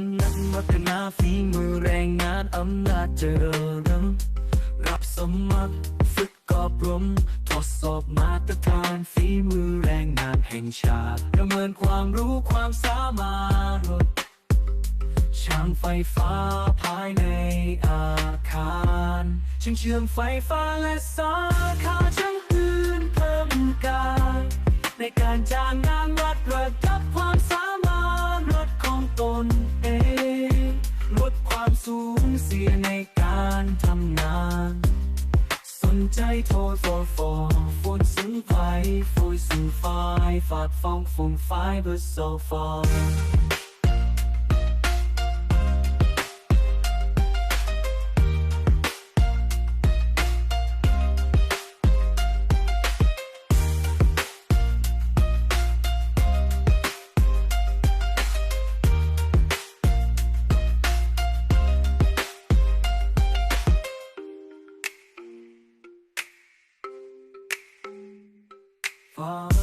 ำนักพัฒนาฝีมือแรงงานอำนาจเจริญรับสมัครฝึกกอบรมทดสอบมาตรฐานฝีมือแรงงานแห่งชาติประเมินความรู้ความสามารถช่างไฟฟ้าภายในอาคารช่างเชื่อมไฟฟ้าและสาขาช่างอื่นเพิ่มการในการจ้างงานวัดระดับ เสียในการทำงาน สนใจโทร for for ฝนสึงไฟฝนสึงไฟฝากฟองฟงไฟเบอร์โซฟอฟ้า